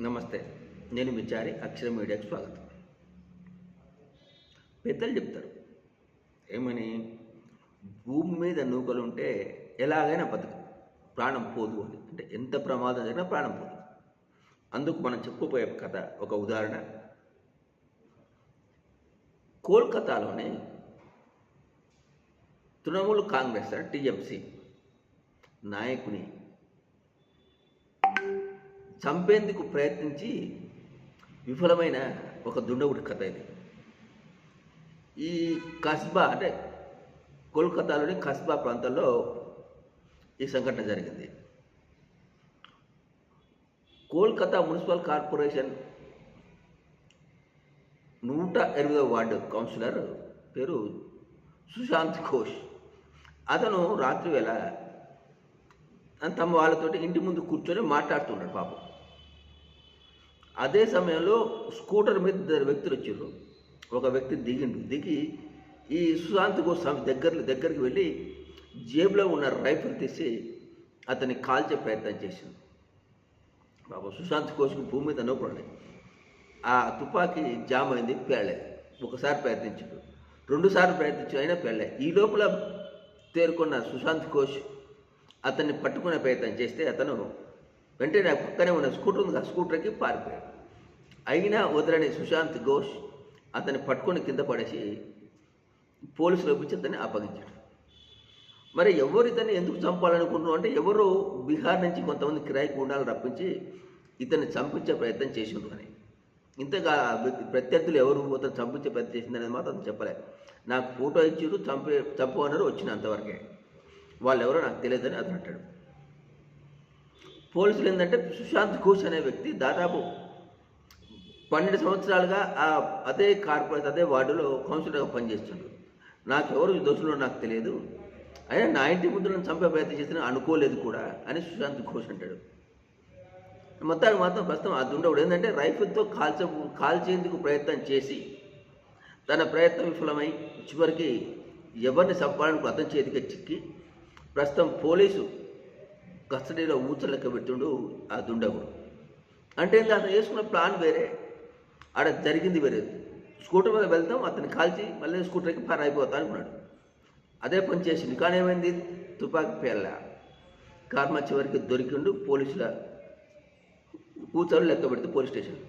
నమస్తే నేను విచారి అక్షర మీడియాకు స్వాగతం. పెద్దలు చెప్తారు ఏమని? భూమి మీద నూకలు ఉంటే ఎలాగైనా బతుకు ప్రాణం పోదు అని. అంటే ఎంత ప్రమాదం జరిగినా ప్రాణం పోదు. అందుకు మనం చెప్పుకోపోయే కథ ఒక ఉదాహరణ. కోల్కతాలోని తృణమూల్ కాంగ్రెస్ టీఎంసీ నాయకుని చంపేందుకు ప్రయత్నించి విఫలమైన ఒక దుండగుడి కథ ఇది. ఈ కస్బా అంటే కోల్కతాలోని కస్బా ప్రాంతంలో ఈ సంఘటన జరిగింది. కోల్కతా మున్సిపల్ కార్పొరేషన్ నూట ఎనిమిదవ వార్డు కౌన్సిలర్ పేరు సుశాంత్ ఘోష్. అతను రాత్రి వేళ తమ వాళ్ళతోటి ఇంటి ముందు కూర్చొని మాట్లాడుతున్నాడు పాపం. అదే సమయంలో స్కూటర్ మీద ఇద్దరు వ్యక్తులు వచ్చారు. ఒక వ్యక్తి దిగిండు. దిగి ఈ సుశాంత్ గోస్వామి దగ్గర దగ్గరికి వెళ్ళి జేబులో ఉన్న రైఫిల్ తీసి అతన్ని కాల్చే ప్రయత్నం చేసింది బాబు సుశాంత్ ఘోష్కి భూమి మీద నవ్వుకున్నాడు. ఆ తుపాకీ జామ్ అయింది పేలే. ఒకసారి ప్రయత్నించాడు. రెండుసార్లు ప్రయత్నించాడు అయినా పేలే. ఈ లోపల తేరుకున్న సుశాంత్ ఘోష్ అతన్ని పట్టుకునే ప్రయత్నం చేస్తే అతను వెంటనే పక్కనే ఉన్న స్కూటర్ ఉంది ఆ స్కూటర్కి పారిపోయాడు. అయినా వదలని సుశాంత్ ఘోష్ అతన్ని పట్టుకొని కింద పడేసి పోలీసులు ఒప్పించి అతన్ని అప్పగించాడు. మరి ఎవరు ఇతన్ని ఎందుకు చంపాలనుకుంటున్నాం అంటే ఎవరు బీహార్ నుంచి కొంతమంది కిరాయి గుండాలు రప్పించి ఇతన్ని చంపించే ప్రయత్నం చేసిండ్రు అని. ఇంతగా ప్రత్యర్థులు ఎవరు అతను చంపించే ప్రయత్నం చేసిందనేది మాత్రం అతను నాకు ఫోటో ఇచ్చారు చంపే చంపు అన్నారు వచ్చిన అంతవరకే వాళ్ళు ఎవరో నాకు తెలియదని అతను అంటాడు. పోలీసులు ఏంటంటే సుశాంత్ ఘోష్ అనే వ్యక్తి దాదాపు పన్నెండు సంవత్సరాలుగా ఆ అదే కార్పొరేట్ అదే వార్డులో కౌన్సిలర్గా పనిచేస్తుండ్రు. నాకు ఎవరు దోషులో నాకు తెలియదు. అయినా నా ఇంటి ముందు నన్ను చంపే ప్రయత్నం చేసిన అనుకోలేదు కూడా అని సుశాంత్ ఘోష్ అంటాడు. మొత్తానికి మాత్రం ప్రస్తుతం ఆ దుండవుడు ఏంటంటే రైఫిల్తో కాల్చ కాల్చేందుకు ప్రయత్నం చేసి తన ప్రయత్నం విఫలమై చివరికి ఎవరిని చంపాలని అతని చేతికి చిక్కి ప్రస్తుతం పోలీసు కస్టడీలో ఊచలెక్క పెట్టుండు ఆ దుండగుడు. అంటే అతను వేసుకున్న ప్లాన్ వేరే. ఆడ జరిగింది వేరే. స్కూటర్ మీద వెళ్తాం అతన్ని కాల్చి మళ్ళీ స్కూటర్కి పార్ అయిపోతా అనుకున్నాడు అదే పని చేసింది. కానీ ఏమైంది? తుపాకీ పేల కార్మ చివరికి దొరికిండు పోలీసుల కూర్చొని లెక్క పెడితే పోలీస్ స్టేషన్